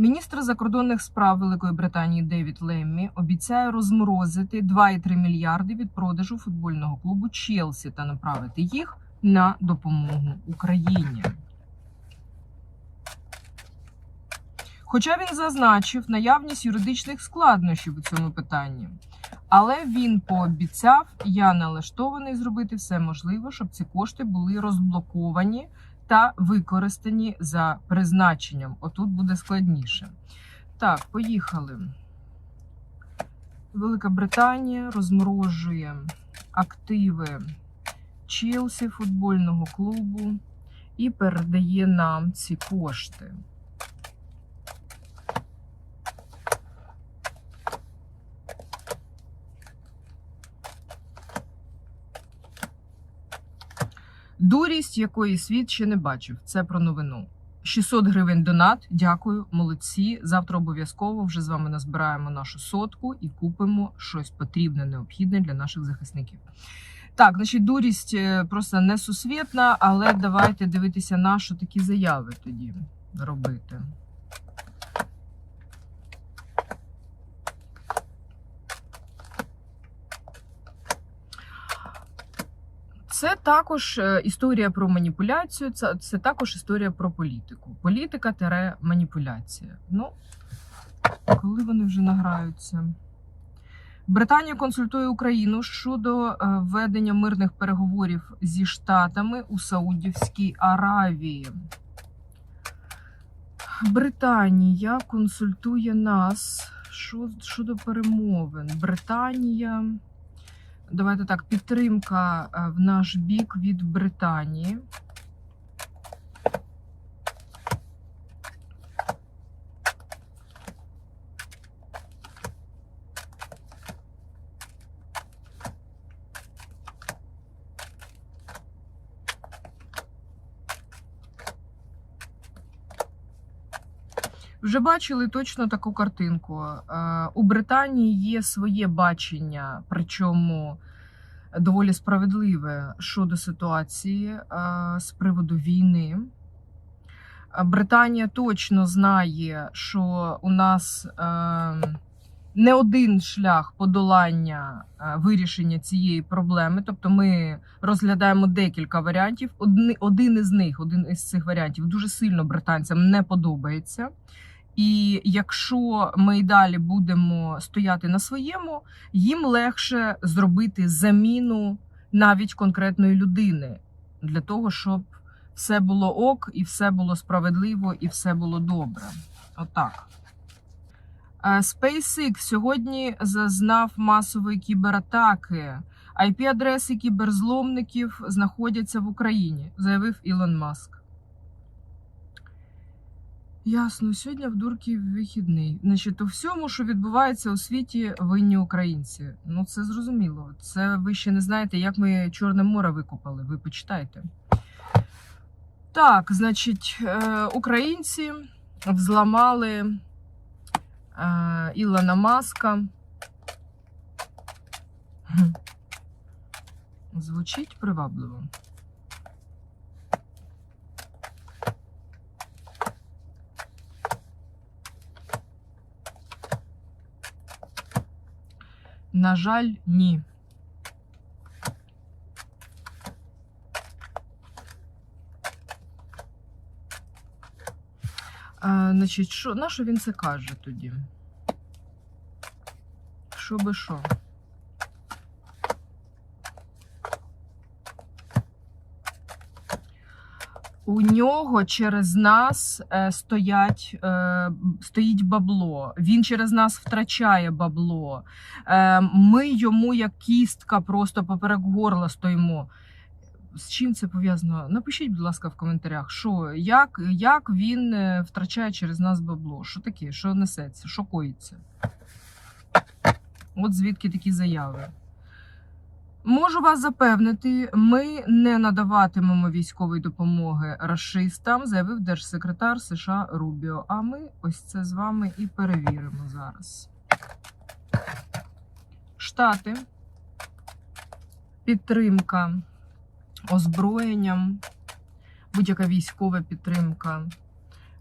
Міністр закордонних справ Великої Британії Девід Леммі обіцяє розморозити 2,3 мільярди від продажу футбольного клубу Челсі та направити їх на допомогу Україні. Хоча він зазначив наявність юридичних складнощів у цьому питанні. Але він пообіцяв, я налаштований зробити все можливе, щоб ці кошти були розблоковані та використані за призначенням. Отут буде складніше. Так, поїхали. Велика Британія розморожує активи Челсі футбольного клубу і передає нам ці кошти. Дурість, якої світ ще не бачив. Це про новину. 600 гривень донат. Дякую, молодці. Завтра обов'язково вже з вами назбираємо нашу сотку і купимо щось потрібне, необхідне для наших захисників. Так, значить, дурість е, просто несусвітна, але давайте дивитися на що такі заяви тоді робити. Це також е, історія про маніпуляцію, це, це також історія про політику. Політика тере маніпуляція. Ну, коли вони вже награються. Британія консультує Україну щодо е, ведення мирних переговорів зі Штатами у Саудівській Аравії. Британія консультує нас щодо перемовин. Британія. Давайте так, підтримка е, в наш бік від Британії. Вже бачили точно таку картинку. Е, У Британії є своє бачення, причому доволі справедливе щодо ситуації е, з приводу війни. Е, Британія точно знає, що у нас е, не один шлях подолання вирішення цієї проблеми. Тобто, ми розглядаємо декілька варіантів. Один із них, один із цих варіантів, дуже сильно британцям не подобається. І якщо ми й далі будемо стояти на своєму, їм легше зробити заміну навіть конкретної людини для того, щоб все було ок, і все було справедливо, і все було добре. Отак. Е, SpaceX сьогодні зазнав масової кібератаки. IP-адреси кіберзломників знаходяться в Україні, заявив Ілон Маск. Ясно, сьогодні в дурки вихідний. Значить, у всьому, що відбувається у світі, винні українці. Ну, це зрозуміло. Це ви ще не знаєте, як ми Чорне море викопали. Ви почитайте. Так, значить, е, українці взламали е, Ілона Маска. Звучить привабливо. На жаль, ні. А, значить, що, на що він це каже тоді? Що би що? У нього через нас е, стоять, е, стоїть бабло. Він через нас втрачає бабло. Е, ми йому як кістка просто поперек горла стоїмо. З чим це пов'язано? Напишіть, будь ласка, в коментарях, що як, як він втрачає через нас бабло? Що таке? Що несеться? Що коїться? От звідки такі заяви. Можу вас запевнити, ми не надаватимемо військової допомоги расистам, заявив держсекретар США Рубіо. А ми ось це з вами і перевіримо зараз. Штати. Підтримка озброєнням, будь-яка військова підтримка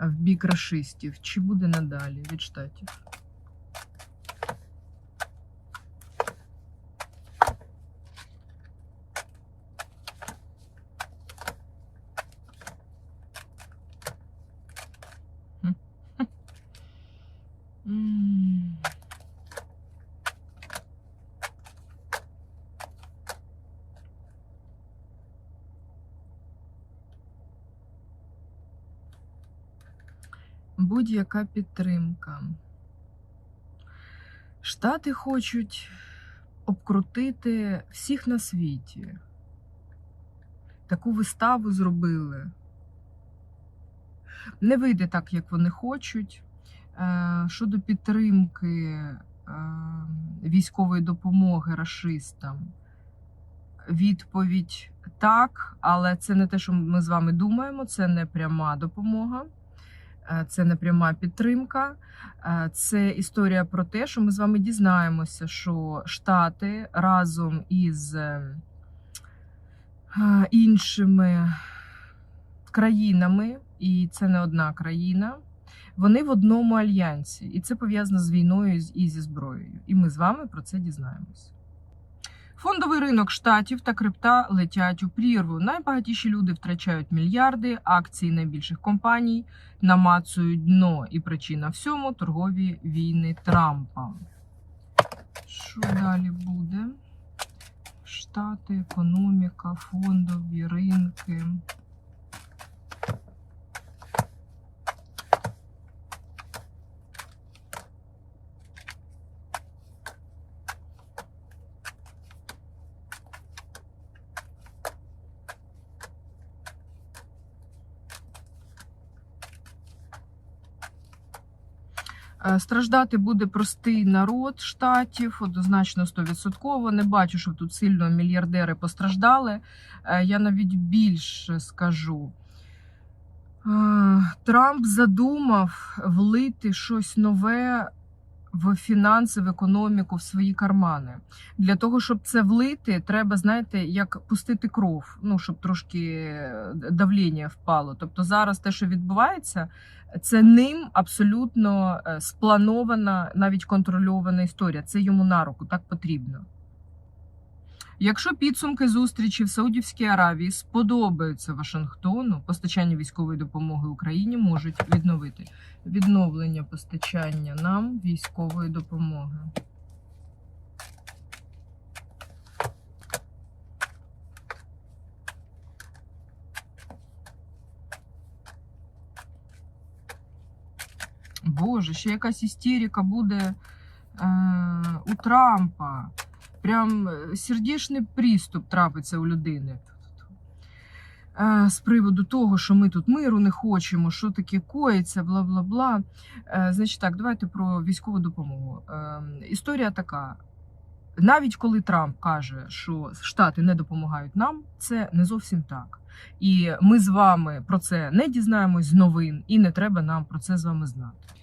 в бік рашистів, чи буде надалі від штатів? Будь-яка підтримка. Штати хочуть обкрутити всіх на світі. Таку виставу зробили. Не вийде так, як вони хочуть. Е, Щодо підтримки е, військової допомоги рашистам, відповідь так, але це не те, що ми з вами думаємо, це не пряма допомога. Е, Це не пряма підтримка. Е, Це історія про те, що ми з вами дізнаємося, що Штати разом із е, іншими країнами, і це не одна країна, вони в одному альянсі. І це пов'язано з війною і зі зброєю. І ми з вами про це дізнаємося. Фондовий ринок штатів та крипта летять у прірву. Найбагатіші люди втрачають мільярди, акції найбільших компаній намацують дно. І причина всьому торгові війни Трампа. Що далі буде? Штати, економіка, фондові ринки. Страждати буде простий народ штатів, однозначно 100%. Не бачу, щоб тут сильно мільярдери постраждали. Е, Я навіть більше скажу. Е, Трамп задумав влити щось нове в фінанси, в економіку, в свої кармани. Для того, щоб це влити, треба, знаєте, як пустити кров, ну щоб трошки давління впало. Тобто зараз те, що відбувається, це ним абсолютно е, спланована, навіть контрольована історія. Це йому на руку, так потрібно. Якщо підсумки зустрічі в Саудівській Аравії сподобаються Вашингтону, постачання військової допомоги Україні можуть відновити відновлення постачання нам військової допомоги. Боже, ще якась істерика буде е, у Трампа. Прям е, сердечний приступ трапиться у людини. Е, з приводу того, що ми тут миру не хочемо, що таке коїться, бла бла бла. Е, значить так, давайте про військову допомогу. Історія така. Навіть коли Трамп каже, що Штати не допомагають нам, це не зовсім так. І ми з вами про це не дізнаємось з новин, і не треба нам про це з вами знати.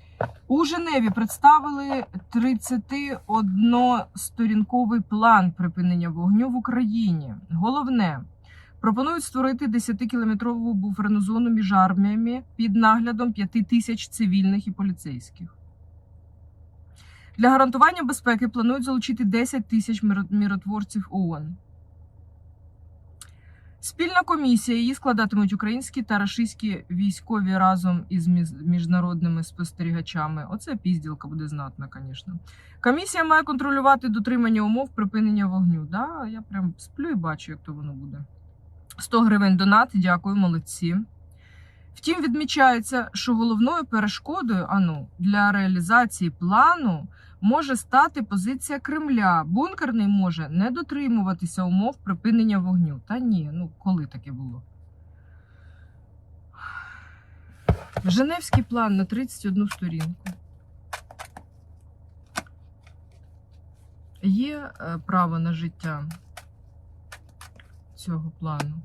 У Женеві представили 31-сторінковий план припинення вогню в Україні. Головне, пропонують створити 10-кілометрову буферну зону між арміями під наглядом 5 тисяч цивільних і поліцейських. Для гарантування безпеки планують залучити 10 тисяч миротворців ООН. Спільна комісія її складатимуть українські та рашистські військові разом із міжнародними спостерігачами. Оце пізділка буде знатна, звісно. Комісія має контролювати дотримання умов припинення вогню. Да, я прям сплю і бачу, як то воно буде. 100 гривень донат, дякую, молодці. Втім, відмічається, що головною перешкодою ану, для реалізації плану може стати позиція Кремля. Бункерний може не дотримуватися умов припинення вогню. Та ні, ну коли таке було? Женевський план на 31 сторінку. Є е, право на життя цього плану.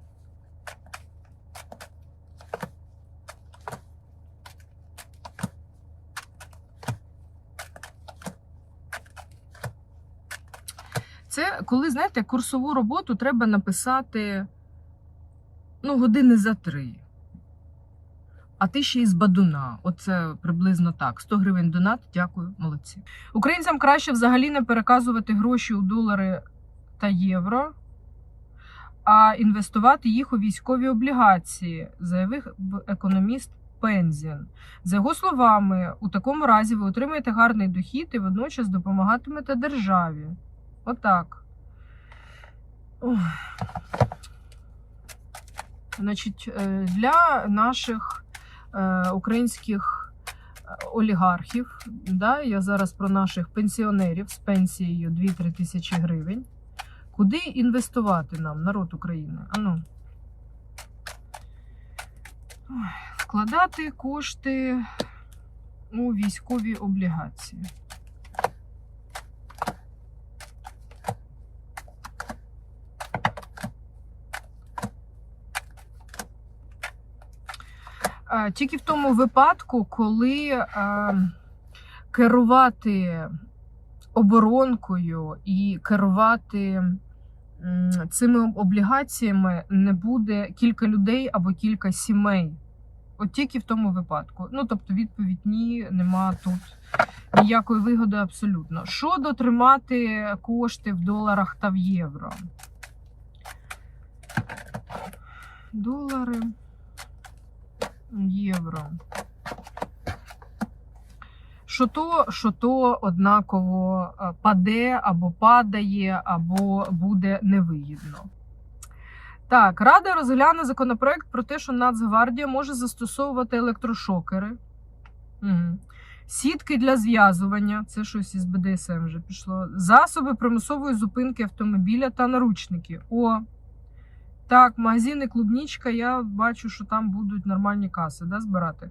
Це коли, знаєте, курсову роботу треба написати ну, години за три. а ти ще й з бадуна. Оце приблизно так. 100 гривень донат. Дякую, молодці. Українцям краще взагалі не переказувати гроші у долари та євро, а інвестувати їх у військові облігації, заявив економіст Пензін. За його словами, у такому разі ви отримаєте гарний дохід і водночас допомагатимете державі. Отак. Значить, е, для наших е, українських е, олігархів, да, я зараз про наших пенсіонерів з пенсією 2-3 тисячі гривень. Куди інвестувати нам, народ України? Ану. Вкладати кошти у військові облігації. Тільки в тому випадку, коли керувати оборонкою і керувати цими облігаціями не буде кілька людей або кілька сімей. От тільки в тому випадку. Ну, тобто, відповідь ні, нема тут ніякої вигоди абсолютно. Що дотримати кошти в доларах та в євро? Долари, євро. Що то, що то однаково е, паде або падає, або буде невигідно. Так, Рада розгляне законопроект про те, що Нацгвардія може застосовувати електрошокери, угу. сітки для зв'язування, це щось із БДСМ вже пішло, засоби примусової зупинки автомобіля та наручники. О, так, магазини Клубнічка, я бачу, що там будуть нормальні каси да, збирати.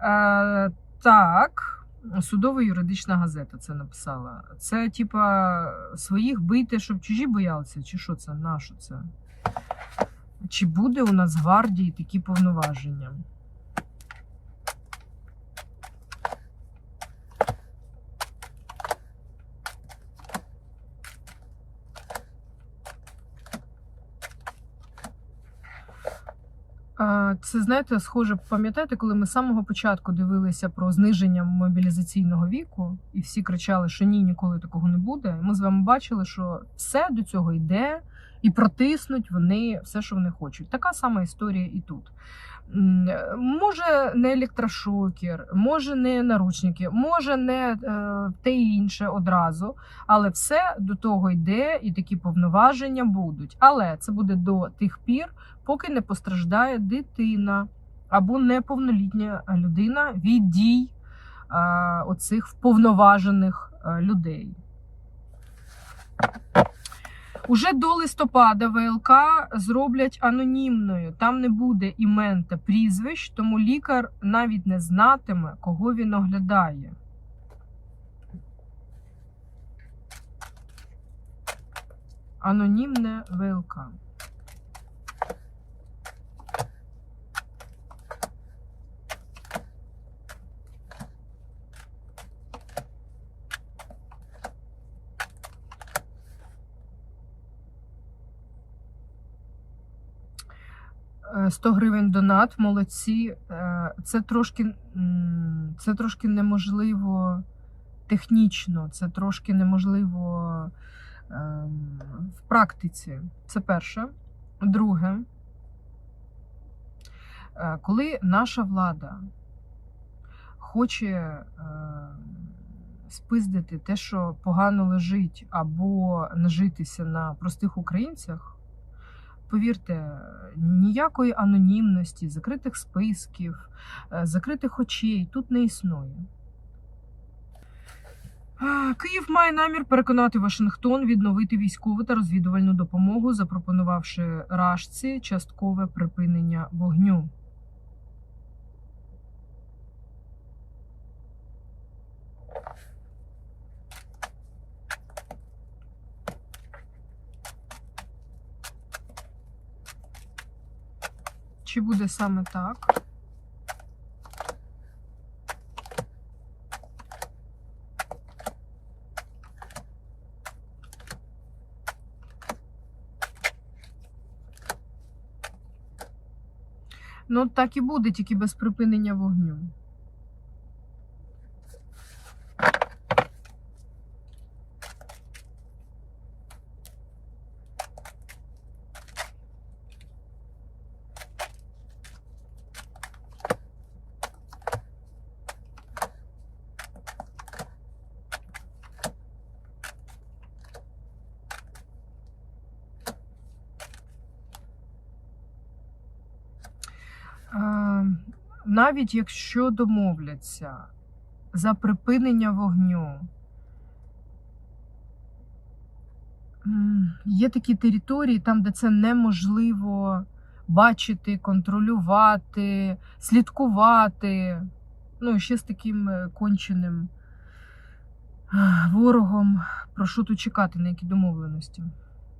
Е, Так. судова юридична газета це написала. Це, типа, своїх бити, щоб чужі боялися, чи що це? На що це? Чи буде у нас гвардії такі повноваження? Це знаєте, схоже, пам'ятаєте, коли ми з самого початку дивилися про зниження мобілізаційного віку, і всі кричали, що ні, ніколи такого не буде. Ми з вами бачили, що все до цього йде, і протиснуть вони все, що вони хочуть. Така сама історія і тут. Може, не електрошокер, може не наручники, може не е, те інше одразу, але все до того йде, і такі повноваження будуть. Але це буде до тих пір, поки не постраждає дитина або неповнолітня людина від дій е, оцих вповноважених е, людей. Уже до листопада ВЛК зроблять анонімною. Там не буде імен та прізвищ, тому лікар навіть не знатиме, кого він оглядає. Анонімне ВЛК. Е, 100 гривень донат, молодці. Е, Це трошки, це трошки неможливо технічно, це трошки неможливо ем, в практиці. Це перше. Друге, е, коли наша влада хоче ем, спиздити те, що погано лежить, або нажитися на простих українцях. Повірте, ніякої анонімності, закритих списків, е, закритих очей тут не існує. Київ має намір переконати Вашингтон відновити військову та розвідувальну допомогу, запропонувавши Рашці часткове припинення вогню. Чи буде саме так? Ну, так і буде, тільки без припинення вогню. Навіть якщо домовляться за припинення вогню, є такі території, там, де це неможливо бачити, контролювати, слідкувати. Ну, ще з таким е, конченим ворогом. Про що тут чекати, на які домовленості?